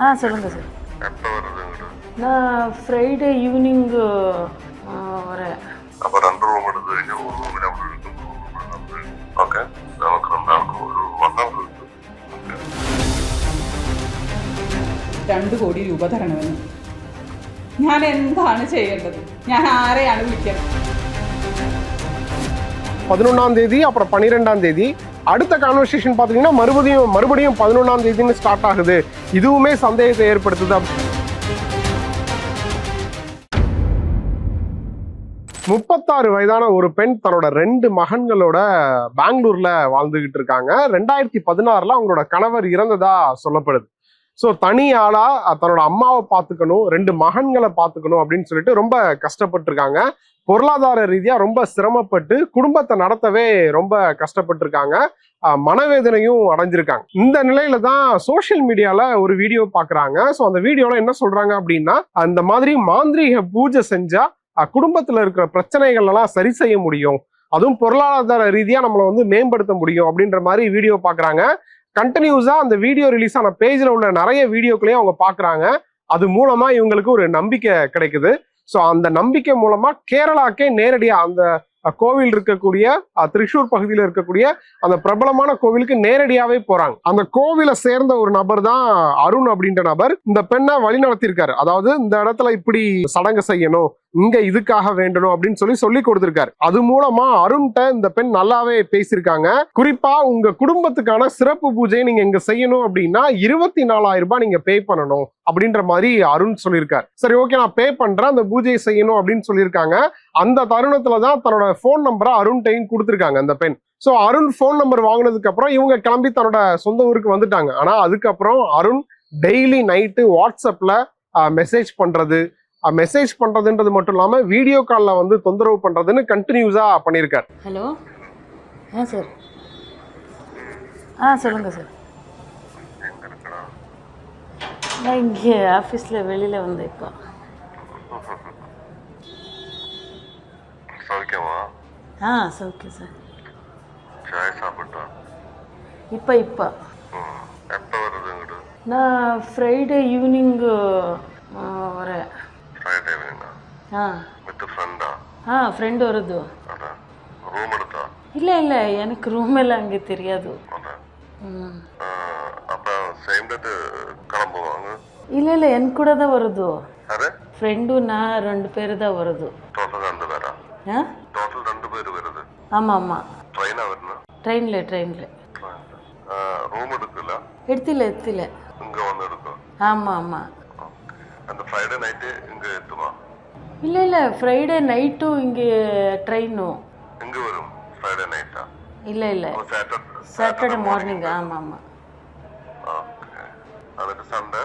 ஆ சொல்லுங்கள் சார் எப்போ வருதுங்கிட்டு நான் ஃப்ரைடே ஈவினிங் வரேன் அப்போ ரெண்டு ரூம் எடுத்து കഴിഞ്ഞാൽ ഒരു റൂമിൽ അവിടെ ഇരിക്കും ഓക്കെ നമുക്ക് രണ്ടാൾക്ക് ഒരു വൺ അവർ കിട്ടും ഓക്കെ രണ്ട് കോടി രൂപ തരണമെന്ന് ഞാൻ എന്താണ് ചെയ്യേണ്ടത് ഞാൻ ആരെയാണ് വിളിക്കേണ്ടത് பதினொன்றாம் தேதி அப்புறம் பன்னிரெண்டாம் தேதி அடுத்த கான்வர்சேஷன் பார்த்தீங்கன்னா மறுபடியும் மறுபடியும் பதினொன்றாம் தேதின்னு ஸ்டார்ட் ஆகுது. இதுவுமே சந்தேகத்தை ஏற்படுத்துது. முப்பத்தாறு வயதான ஒரு பெண் தன்னோட ரெண்டு மகன்களோட பெங்களூர்ல வாழ்ந்துகிட்டு இருக்காங்க. ரெண்டாயிரத்தி பதினாறுல அவங்களோட கணவர் இறந்ததா சொல்லப்படுது. ஸோ தனி ஆளா தன்னோட அம்மாவை பார்த்துக்கணும் ரெண்டு மகன்களை பார்த்துக்கணும் அப்படின்னு சொல்லிட்டு ரொம்ப கஷ்டப்பட்டிருக்காங்க. பொருளாதார ரீதியா ரொம்ப சிரமப்பட்டு குடும்பத்தை நடத்தவே ரொம்ப கஷ்டப்பட்டிருக்காங்க. மனவேதனையும் அடைஞ்சிருக்காங்க. இந்த நிலையில தான் சோஷியல் மீடியால ஒரு வீடியோ பாக்குறாங்க ஸோ அந்த வீடியோல என்ன சொல்றாங்க அப்படின்னா அந்த மாதிரி மாந்திரீக பூஜை செஞ்சா குடும்பத்துல இருக்கிற பிரச்சனைகள் எல்லாம் சரி செய்ய முடியும். அதுவும் பொருளாதார ரீதியா நம்மளை வந்து மேம்படுத்த முடியும் அப்படின்ற மாதிரி வீடியோ பாக்குறாங்க கண்டினியூஸா அந்த வீடியோ ரிலீஸ் ஆன பேஜ்ல உள்ள நிறைய வீடியோக்களையும் அவங்க பாக்குறாங்க. அது மூலமா இவங்களுக்கு ஒரு நம்பிக்கை கிடைக்குது. ஸோ அந்த நம்பிக்கை மூலமா கேரளாக்கே நேரடியா அந்த கோவில் இருக்கக்கூடிய திரிஷூர் பகுதியில் இருக்கக்கூடிய அந்த பிரபலமான கோவிலுக்கு நேரடியாவே போறாங்க. அந்த கோவிலை சேர்ந்த ஒரு நபர் தான் அருண் அப்படின்ற நபர். இந்த பெண்ணை வழி நடத்தியிருக்காரு அதாவது இந்த இடத்துல இப்படி சடங்கு செய்யணும். இங்க இதுக்காக வேண்டணும் அப்படின்னு சொல்லி சொல்லி கொடுத்திருக்காரு. அது மூலமா அருண்கிட்ட இந்த பெண் நல்லாவே பேசியிருக்காங்க. குறிப்பா உங்க குடும்பத்துக்கான சிறப்பு பூஜையை நீங்க இங்க செய்யணும் அப்படின்னா இருபத்தி நாலாயிரம் ரூபாய் நீங்க பே பண்ணணும் அப்படின்ற மாதிரி அருண் சொல்லியிருக்காரு. சரி ஓகே நான் பே பண்றேன் அந்த பூஜையை செய்யணும் அப்படின்னு சொல்லியிருக்காங்க. அந்த தருணத்துல தான் தன்னோட ஃபோன் நம்பரை அருண்டையும் கொடுத்துருக்காங்க அந்த பெண். ஸோ அருண் ஃபோன் நம்பர் வாங்கினதுக்கு அப்புறம் இவங்க கிளம்பி தன்னோட சொந்த ஊருக்கு வந்துட்டாங்க. ஆனா அதுக்கப்புறம் அருண் டெய்லி நைட்டு வாட்ஸ்அப்ல மெசேஜ் பண்றது மெசேஜ் பண்றதுன்றது மட்டும் இல்லாம வீடியோ காலில் வந்து தொந்தரவு பண்றதுன்னு கண்டினியூஸா பண்ணியிருக்காரு ஹலோ ஆ சார் ஆ சொல்லுங்க சார் நான் இங்கே ஆஃபீஸில் வெளியில் வந்தேன் இப்போ. சௌக்கியமா ஆ சௌக்கியம் சார் சாய் சாப்பிட்டா? இப்போ இப்போ. எப்போ வருது நான் ஃப்ரைடே ஈவினிங்கு വേണ ஆ വിത്ത് ഫ്രണ്ടാ ஆ ஃப்ரெண்டு வருது അതെ റൂം എടുത്താ இல்லை இல்லை எனக்கு ரூம் எல்லாம் அங்கே தெரியாது അതെ ம் ആ, അപ്പൊ സെയിം ഡേറ്റ് കിളമ്പുവോ അങ്ങ് இல்லை இல்லை என் கூட தான் வருது അതെ ஃப்ரெண்டு நான் ரெண்டு பேர் தான் வருது ടോട്ടൽ രണ്ട് പേരാ ஆ ടോട്ടൽ രണ്ട് പേര് വരുന്നത് ஆமாம் ஆமாம் ട്രെയിനാ വരുന്നത് ட்ரெயினில் ட்ரெயினில் റൂം എടുക്കില്ല எடுத்தில எடுத்தில ഇങ്ങ വന്ന് എടുക്കും ஆமாம் ஆமாம் அந்த ஃப்ரைடே நைட்டு இங்க எத்துமா இல்ல இல்ல ஃப்ரைடே நைட்டு இங்க ட்ரெயினோ எங்க வரும்? ஃப்ரைடே நைட்டா இல்ல இல்ல. சாட்டர்டே மார்னிங் ஆமா ஆமா. ஓகே அதுக்கு சண்டே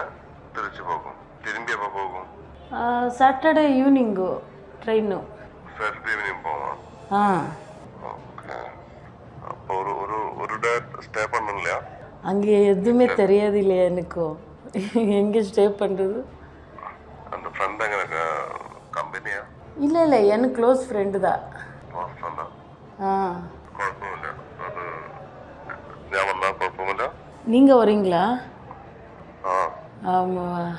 திருச்சி போகும். திரும்பி எப்போ போகும்? சாட்டர்டே ஈவினிங்கோ ட்ரெயினோ சாட்டர்டே ஈவினிங் போவோம் ஆ. அப்போ ஒரு ஒரு ஒரு டே ஸ்டே பண்ணலையா அங்கே எதுவுமே தெரியாது இல்லையா எனக்கும் எங்கே ஸ்டே பண்ணுறது இல்லை இல்லை ಏನು க்ளோஸ் ஃப்ரெண்டு தான். ஆ? நீங்கள் வரீங்களா ஆமாம்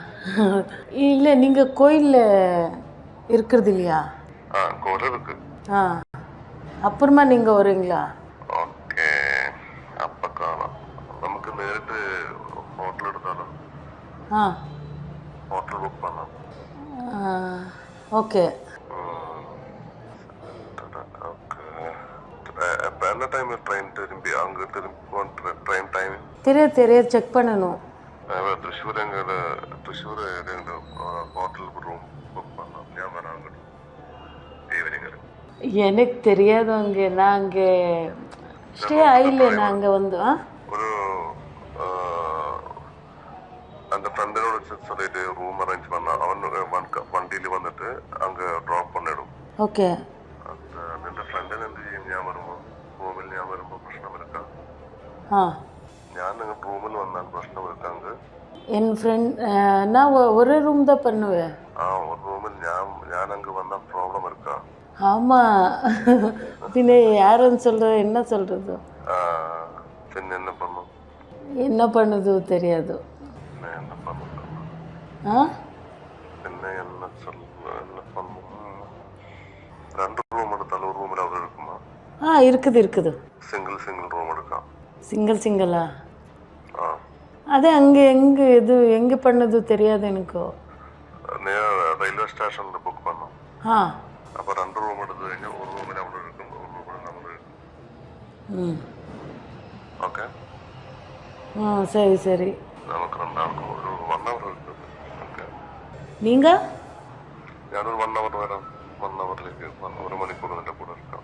இல்லை நீங்கள் கோயிலில் இருக்கிறது இல்லையா? ஆ அப்புறமா நீங்கள் வரீங்களா ஆ ஓகே. அங்க திரும்பி ட்ரெயின் டைம் தெரியாது தெரியாது செக் பண்ணணும் തൃശ്ശൂർ എങ്ങനെ തൃശ്ശൂർ ഏതെങ്കിലും ഹോട്ടൽ റൂം ബുക്ക് பண்ணலாம் ഞാൻ വരാൻ അങ്ങോട്ട് ഈവനിങ്ങിൽ எனக்கு தெரியாது அங்கே நான் அங்கே ஸ்டே ஆயில்ல நான் அங்கே வந்து ஆ ഒരു ആ, എന്റെ ഫ്രണ്ടിനോട് சொல்லிட்டு റൂം അറേഞ്ച് பண்ண അവൻ വണ്ടിയിൽ വന്നിട്ട് അങ്ങ് ഡ്രോപ്പ് பண்ணிடும் ஓகே ഞാൻ നിങ്ങളുടെ റൂമിൽ വന്നാൽ പ്രശ്നം വരുത്താണ്ട് എൻ ഫ്രണ്ട് എന്നാ ഒരു റൂം தான் பண்ணுவேன் ആ ഒരു റൂമിൽ ഞാൻ ഞാൻ അങ്ങ് വന്നാൽ പ്രോബ്ലം എടുക്കാം ஆமா പിന്നെ யாருன்னு சொல்றது என்ன சொல்றது പിന്നെ എന്നെ പണു என்ன பண்ணுது தெரியாது പിന്നെ എന്നെ പണു ஆ പിന്നെ എന്നെ ചൊല്ല എന്നെ പണു രണ്ട് റൂം എടുത്താൽ ഒരു റൂമിൽ അവർ എടുക്കുമോ ஆ இருக்குது இருக்குது സിംഗിൾ സിംഗിൾ சிங்கிள் சிங்கிளா ஆ அதே அங்கே எங்கே இது எங்கே பண்ணது தெரியாது எனக்கு நேர ரயில்வே ஸ்டேஷனில் புக் பண்ணோம் ஆ அப்போ ரெண்டு ரூம் எடுத்து കഴിഞ്ഞാൽ ஒரு റൂമിൽ അവിടെ എടുക്കും ഒരു റൂമിൽ നമ്മൾ എടുക്കും ம் ഓക്കെ ஆ சரி சரி നമുക്ക് രണ്ടാൾക്കും ഒരു വൺ അവർ എടുക്കും ഓക്കെ நீங்கள் ഞാനൊരു വൺ അവർ വരാം വൺ അവറിലേക്ക് ഒരു മണിക്കൂർ നിന്റെ കൂടെ എടുക്കാം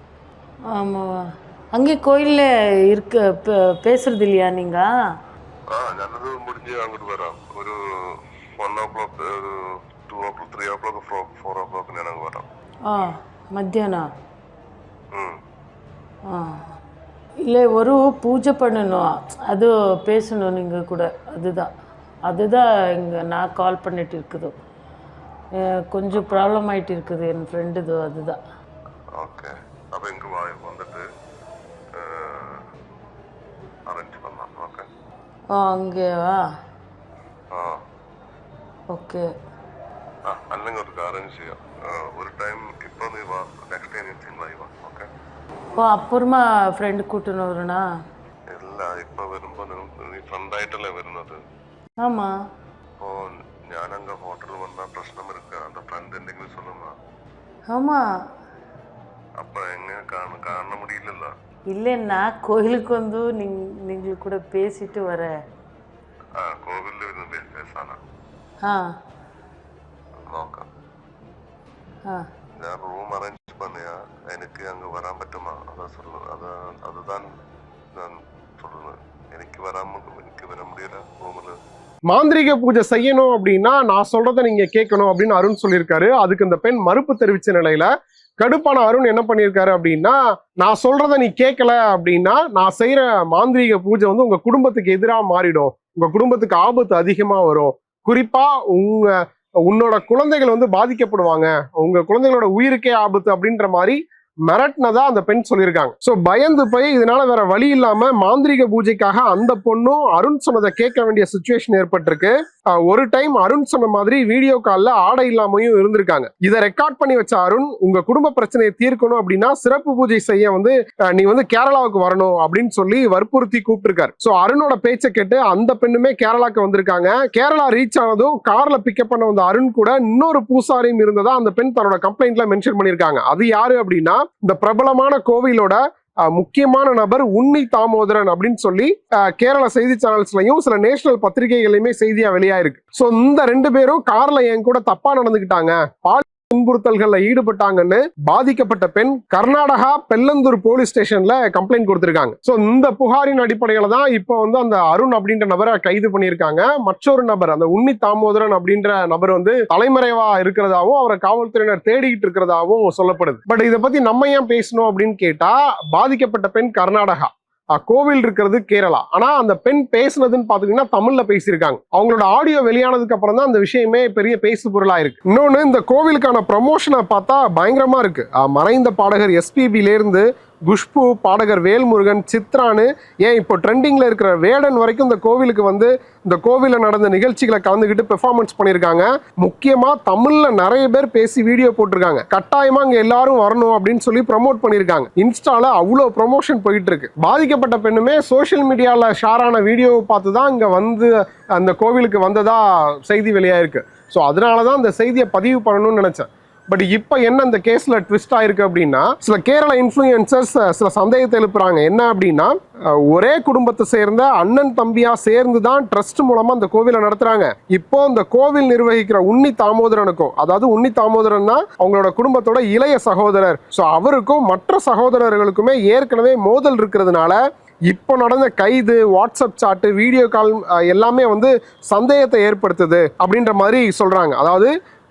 ஆமாவா அங்கே கோயிலில் இருக்க பே- பேசுறது இல்லையா நீங்கள் ആ ഞാനത് മുടിഞ്ഞ് അങ്ങോട്ട് വരാം ഒരു വൺ ഓ ക്ലോക്ക് ഒരു two o'clock three o'clock four o'clock ഞാൻ അങ്ങ് വരാം ஆ மத்தியானம் ഉം. ஆ இல்லை ஒரு பூஜை பண்ணணும் அது பேசணும் நீங்கள் கூட அதுதான் அதுதான் இங்கே நான் கால் பண்ணிட்டு இருக்குது அஹ் கொஞ்சம் ப்ராப்ளம் ஆகிட்டு இருக்குது என் ஃப்ரெண்டுது அதுதான் ഓക്കെ ஆ அங்கேவா ആ ஓகே ആ അല്ലെങ്കിൽ ഒരു അറേഞ്ച് ചെയ്യാം ആ, ഒരു ടൈം ഇപ്പൊ നീ വാ നെക്സ്റ്റ് ടൈം നീ തിങ്കളായി വാ ഓക്കെ ஓ அப்புறமா ஃப்ரெண்டு கூட்டின்னு வரணும்னா ഇല്ല ഇപ്പൊ വരുമ്പോ നിങ്ങൾ നീ ഫ്രണ്ടായിട്ടല്ലേ വരുന്നത് ஆமாம் അപ്പോ ഞാനങ്ക ഹോട്ടലിൽ വന്നാ പ്രശ്നം ഇരിക്ക அந்த ഫ്രണ്ട് എന്തെങ്കിലും சொல்லுமா ஆமாம் அப்ப எங்க காண காண முடியலல்ல இல்லைன்னா கோயிலுக்கு வந்து நீங் நீங்கள் கூட பேசிட்டு வரேன் ആ കോവിലിൽ വരുന്ന പേസാണ് ஆ നോക്കാം ஆ ഞാൻ റൂം അറേഞ്ച് பண்ணியா എനിക്ക് അങ്ങ് വരാൻ പറ്റുമാ അതാ சொல்லுது അതാ அதுதான் நான் சொல்லுது എനിക്ക് വരാൻ മു- എനിക്ക് വരാൻ முடியல റൂമില് மாந்திரீக பூஜை செய்யணும் அப்படின்னா நான் சொல்றதை நீங்க கேட்கணும் அப்படின்னு அருண் சொல்லியிருக்காரு அதுக்கு இந்த பெண் மறுப்பு தெரிவிச்ச நிலையில கடுப்பான அருண் என்ன பண்ணியிருக்காரு அப்படின்னா நான் சொல்றதை நீ கேட்கல அப்படின்னா நான் செய்யற மாந்திரீக பூஜை வந்து உங்க குடும்பத்துக்கு எதிராக மாறிடும். உங்க குடும்பத்துக்கு ஆபத்து அதிகமா வரும். குறிப்பா உங்க உன்னோட குழந்தைகள் வந்து பாதிக்கப்படுவாங்க. உங்க குழந்தைகளோட உயிருக்கே ஆபத்து அப்படின்ற மாதிரி மிரட்டினதா அந்த பெண் சொல்லியிருக்காங்க. ஸோ பயந்து போய் இதனால வேற வழி இல்லாம மாந்திரீக பூஜைக்காக அந்த பொண்ணும் அருண் சொன்னதை கேட்க வேண்டிய சுச்சுவேஷன் ஏற்பட்டிருக்கு. ஒரு டைம் அருண் சொன்ன மாதிரி வீடியோ கால்ல ஆடை இல்லாமையும் இருந்திருக்காங்க. இதை ரெக்கார்ட் பண்ணி வச்ச அருண் உங்க குடும்ப பிரச்சனையை தீர்க்கணும் அப்படின்னா சிறப்பு பூஜை செய்ய வந்து நீ வந்து கேரளாவுக்கு வரணும் அப்படின்னு சொல்லி வற்புறுத்தி கூப்பிட்டுருக்காரு. சோ அருணோட பேச்சை கேட்டு அந்த பெண்ணுமே கேரளாக்கு வந்திருக்காங்க. கேரளா ரீச் ஆனதும் கார்ல பிக்கப் பண்ண வந்த அருண் கூட இன்னொரு பூசாரியும் இருந்ததா அந்த பெண் தன்னோட கம்ப்ளைண்ட்ல மென்ஷன் பண்ணியிருக்காங்க. அது யாரு அப்படின்னா இந்த பிரபலமான கோவிலோட முக்கியமான நபர் உன்னி தாமோதரன் அப்படின்னு சொல்லி கேரள செய்தி சேனல்ஸ்லயும் சில நேஷனல் பத்திரிகைகளையுமே செய்தியா வெளியாயிருக்கு. சோ இந்த ரெண்டு பேரும் கார்ல என் கூட தப்பா நடந்துகிட்டாங்க பால் துன்புறுத்தல்கள்ல ஈடுபட்டாங்கன்னு பாதிக்கப்பட்ட பெண் கர்நாடகா பெல்லந்தூர் போலீஸ் ஸ்டேஷன்ல கம்ப்ளைண்ட் கொடுத்திருக்காங்க. சோ இந்த புகாரின் அடிப்படையில தான் இப்போ வந்து அந்த அருண் அப்படின்ற நபரை கைது பண்ணியிருக்காங்க. மற்றொரு நபர் அந்த உன்னி தாமோதரன் அப்படின்ற நபர் வந்து தலைமறைவா இருக்கிறதாவும் அவரை காவல்துறையினர் தேடிக்கிட்டு இருக்கிறதாவும் சொல்லப்படுது. பட் இதை பத்தி நம்ம ஏன் பேசணும் அப்படின்னு கேட்டா பாதிக்கப்பட்ட பெண் கர்நாடகா. கோவில் இருக்கிறது கேரளா. ஆனா அந்த பெண் பேசுனதுன்னு பாத்தீங்கன்னா தமிழ்ல பேசியிருக்காங்க. அவங்களோட ஆடியோ வெளியானதுக்கு அப்புறம் தான் அந்த விஷயமே பெரிய பேசு பொருளா இருக்கு. இன்னொன்னு இந்த கோவிலுக்கான ப்ரமோஷனை பார்த்தா பயங்கரமா இருக்கு. மறைந்த பாடகர் எஸ்பிபில இருந்து குஷ்பு பாடகர் வேல்முருகன் சித்ரானு ஏன் இப்போ ட்ரெண்டிங்கில் இருக்கிற வேடன் வரைக்கும் இந்த கோவிலுக்கு வந்து இந்த கோவிலில் நடந்த நிகழ்ச்சிகளை கலந்துக்கிட்டு பெர்ஃபார்மன்ஸ் பண்ணியிருக்காங்க. முக்கியமாக தமிழில் நிறைய பேர் பேசி வீடியோ போட்டிருக்காங்க. கட்டாயமாக இங்கே எல்லாரும் வரணும் அப்படின்னு சொல்லி ப்ரமோட் பண்ணியிருக்காங்க. இன்ஸ்டால அவ்வளோ ப்ரொமோஷன் போயிட்டு இருக்கு பாதிக்கப்பட்ட பெண்ணுமே சோஷியல் மீடியாவில் ஷேரான வீடியோவை பார்த்து தான் இங்கே வந்து அந்த கோவிலுக்கு வந்ததாக செய்தி வெளியாயிருக்கு. ஸோ அதனால தான் அந்த செய்தியை பதிவு பண்ணணும்னு நினச்சேன். பட் இப்போ என்ன அந்த கேஸில் ட்விஸ்ட் ஆயிருக்கு அப்படின்னா சில கேரள இன்ஃப்ளூயன்சர்ஸ் சில சந்தேகத்தை எழுப்புறாங்க. என்ன அப்படின்னா ஒரே குடும்பத்தை சேர்ந்த அண்ணன் தம்பியா சேர்ந்து தான் ட்ரஸ்ட் மூலமா அந்த கோவிலை நடத்துறாங்க. இப்போ இந்த கோவில் நிர்வகிக்கிற உன்னி தாமோதரனுக்கும் அதாவது உன்னி தாமோதரன் தான் அவங்களோட குடும்பத்தோட இளைய சகோதரர். ஸோ அவருக்கும் மற்ற சகோதரர்களுக்குமே ஏற்கனவே மோதல் இருக்கிறதுனால இப்போ நடந்த கைது வாட்ஸ்அப் சாட்டு வீடியோ கால் எல்லாமே வந்து சந்தேகத்தை ஏற்படுத்துது அப்படின்ற மாதிரி சொல்றாங்க. அதாவது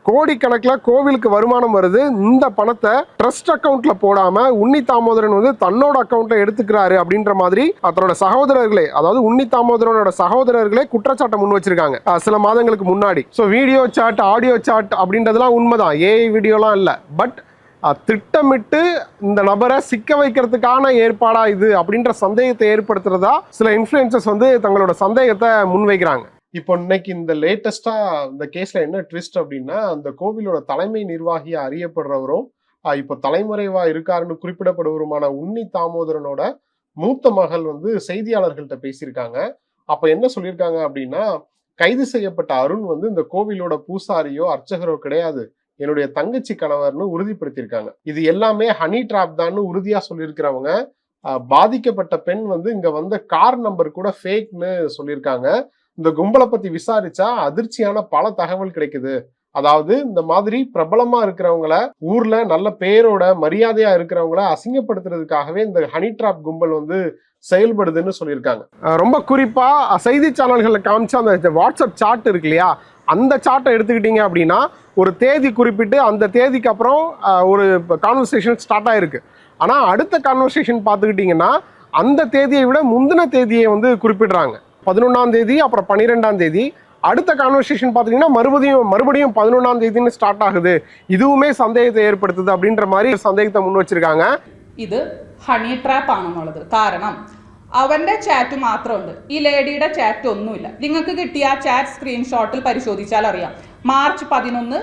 கோடிக்கணக்கில் கோவிலுக்கு வருமானம் வருது. இந்த பணத்தை ட்ரஸ்ட் அக்கவுண்ட்ல போடாம உன்னி தாமோதரன் வந்து தன்னோட அக்கௌண்ட்டை எடுத்துக்கிறாரு அப்படின்ற மாதிரி தன்னோட சகோதரர்களே அதாவது உன்னி தாமோதரனோட சகோதரர்களே குற்றச்சாட்டை முன் வச்சிருக்காங்க. சில மாதங்களுக்கு முன்னாடி. So video chat audio chat அப்படின்றதுலாம் உண்மைதான். ஏஐ வீடியோலாம் இல்லை. பட் திட்டமிட்டு இந்த நபரை சிக்க வைக்கிறதுக்கான ஏற்பாடா இது அப்படின்ற சந்தேகத்தை ஏற்படுத்துறதா சில இன்ஃப்ளூயன்சர்ஸ் வந்து தங்களோட சந்தேகத்தை முன்வைக்கிறாங்க. இப்போ இன்னைக்கு இந்த லேட்டஸ்டா இந்த கேஸ்ல என்ன ட்விஸ்ட் அப்படின்னா அந்த கோவிலோட தலைமை நிர்வாகியா அறியப்படுறவரும் இப்போ தலைமறைவா இருக்காருன்னு குறிப்பிடப்படுவருமான உன்னி தாமோதரனோட மூத்த மகள் வந்து செய்தியாளர்கள்ட்ட பேசியிருக்காங்க. அப்ப என்ன சொல்லியிருக்காங்க அப்படின்னா கைது செய்யப்பட்ட அருண் வந்து இந்த கோவிலோட பூசாரியோ அர்ச்சகரோ கிடையாது. என்னுடைய தங்கச்சி கணவர்னு உறுதிப்படுத்தியிருக்காங்க. இது எல்லாமே ஹனி ட்ராப் தான்னு உறுதியா சொல்லியிருக்கிறவங்க. பாதிக்கப்பட்ட பெண் வந்து இங்க வந்த கார் நம்பர் கூட ஃபேக்னு சொல்லியிருக்காங்க. இந்த கும்பலை பத்தி விசாரிச்சா அதிர்ச்சியான பல தகவல் கிடைக்குது. அதாவது இந்த மாதிரி பிரபலமா இருக்கிறவங்கள ஊர்ல நல்ல பேரோட மரியாதையா இருக்கிறவங்கள அசிங்கப்படுத்துறதுக்காகவே இந்த ஹனி ட்ராப் கும்பல் வந்து செயல்படுதுன்னு சொல்லியிருக்காங்க. ரொம்ப குறிப்பா செய்தி சேனல்கள்ல காமிச்ச அந்த வாட்ஸ்அப் சார்ட் இருக்கு இல்லையா? அந்த சார்ட்டை எடுத்துக்கிட்டீங்க அப்படின்னா ஒரு தேதி குறிப்பிட்டு அந்த தேதிக்கு அப்புறம் ஒரு கான்வர்சேஷன் ஸ்டார்ட் ஆயிருக்கு. ஆனா அடுத்த கான்வர்சேஷன் பார்த்துக்கிட்டிங்கன்னா அந்த தேதியை விட முந்தின தேதியை வந்து குறிப்பிடுறாங்க. பதினொன்றாம் தேதி அப்புறம் பன்னிரெண்டாம் தேதி அடுத்த கான்வர்சேஷன் பார்த்தீங்கன்னா மறுபடியும் மறுபடியும் பதினொன்றாம் தேதின்னு ஸ்டார்ட் ஆகுது இதுவுமே சந்தேகத்தை ஏற்படுத்துது அப்படின்ற மாதிரி சந்தேகத்தை முன் வச்சிருக்காங்க ഇത് ഹണി ട്രാപ്പ് ആണെന്നുള്ളത് കാരണം അവന്റെ ചാറ്റ് മാത്രമുണ്ട് ഈ ലേഡിയുടെ ചാറ്റ് ഒന്നുമില്ല നിങ്ങൾക്ക് കിട്ടിയ ആ ചാറ്റ് സ്ക്രീൻഷോട്ടിൽ പരിശോധിച്ചാൽ അറിയാം മാർച്ച് പതിനൊന്ന്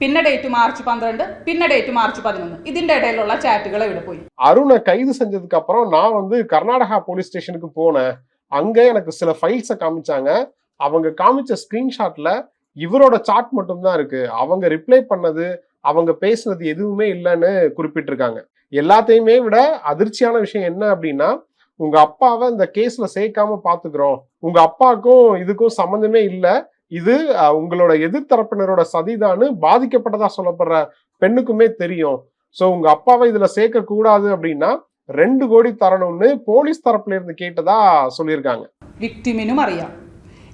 പിന്നെ ഡേറ്റ് മാർച്ച് പന്ത്രണ്ട് പിന്നെ ഡേറ്റ് മാർച്ച് പതിനൊന്ന് ഇതിന്റെ ഇടയിലുള്ള ചാറ്റുകൾ എവിടെ പോയി அருணை கைது செஞ்சதுக்கு அப்புறம் நான் வந்து கர்நாடகா போலீஸ் ஸ்டேஷனுக்கு போனேன் அங்கே எனக்கு சில ஃபைல்ஸை காமிச்சாங்க. அவங்க காமிச்ச ஸ்க்ரீன்ஷாட்டில் இவரோட சாட் மட்டும்தான் இருக்கு. அவங்க ரிப்ளை பண்ணது அவங்க பேசுனது எதுவுமே இல்லைன்னு குறிப்பிட்டிருக்காங்க. எல்லாத்தையுமே விட அதிர்ச்சியான விஷயம் என்ன அப்படின்னா உங்க அப்பாவை இந்த கேஸ்ல சேர்க்காம பாத்துக்கிறோம் உங்க அப்பாவுக்கும் இதுக்கும் சம்மந்தமே இல்லை. இது உங்களோட எதிர்த்தரப்பினரோட சதிதான்னு பாதிக்கப்பட்டதா சொல்லப்படுற பெண்ணுக்குமே தெரியும். ஸோ உங்க அப்பாவை இதுல சேர்க்க கூடாது அப்படின்னா ரெண்டு கோடி தரணும்னு போலீஸ் தரப்புல இருந்து கேட்டதா சொல்லியிருக்காங்க വിക്ടിമിനും അറിയാം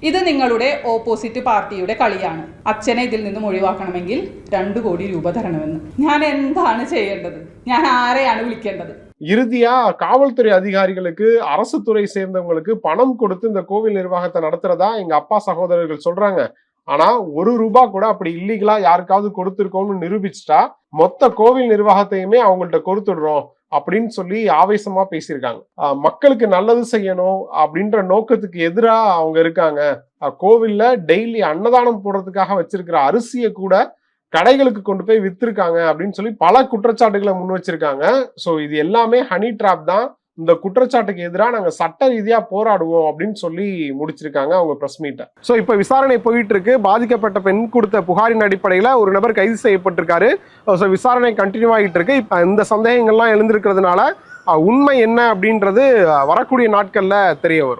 ഇത് നിങ്ങളുടെ ഓപ്പോസിറ്റ് പാർട്ടിയുടെ കളിയാണ് അച്ഛനെ ഇതിൽ നിന്നും ഒഴിവാക്കണമെങ്കിൽ രണ്ടു കോടി രൂപ തരണമെന്ന് ഞാൻ എന്താണ് ചെയ്യേണ്ടത് ഞാൻ ആരെയാണ് വിളിക്കേണ്ടത് இறுதியா காவல்துறை அதிகாரிகளுக்கு அரசு துறை சேர்ந்தவங்களுக்கு பணம் கொடுத்து இந்த கோவில் நிர்வாகத்தை நடத்துறதா எங்க அப்பா சகோதரர்கள் சொல்றாங்க ஆனா ஒரு ரூபா கூட அப்படி இல்லீகலா யாருக்காவது கொடுத்துருக்கோம்னு நிரூபிச்சிட்டா மொத்த கோவில் நிர்வாகத்தையுமே அவங்கள்ட்ட கொடுத்துடுறோம் அப்படின்னு சொல்லி ஆவேசமா பேசியிருக்காங்க. மக்களுக்கு நல்லது செய்யணும் அப்படின்ற நோக்கத்துக்கு எதிராக அவங்க இருக்காங்க. கோவில்ல டெய்லி அன்னதானம் போடுறதுக்காக வச்சிருக்கிற அரிசியை கூட கடைகளுக்கு கொண்டு போய் வித்திருக்காங்க அப்படின்னு சொல்லி பல குற்றச்சாட்டுகளை முன் வச்சிருக்காங்க. ஸோ இது எல்லாமே ஹனி ட்ராப் தான். இந்த குற்றச்சாட்டுக்கு எதிராக நாங்கள் சட்ட ரீதியாக போராடுவோம் அப்படின்னு சொல்லி முடிச்சிருக்காங்க அவங்க ப்ரெஸ் மீட்டை ஸோ இப்போ விசாரணை போயிட்டு இருக்கு பாதிக்கப்பட்ட பெண் கொடுத்த புகாரின் அடிப்படையில் ஒரு நபர் கைது செய்யப்பட்டிருக்காரு. ஸோ விசாரணை கண்டினியூ ஆகிட்டு இருக்கு இப்போ இந்த சந்தேகங்கள்லாம் எழுந்திருக்கிறதுனால உண்மை என்ன அப்படின்றது வரக்கூடிய நாட்களில் தெரிய வரும்.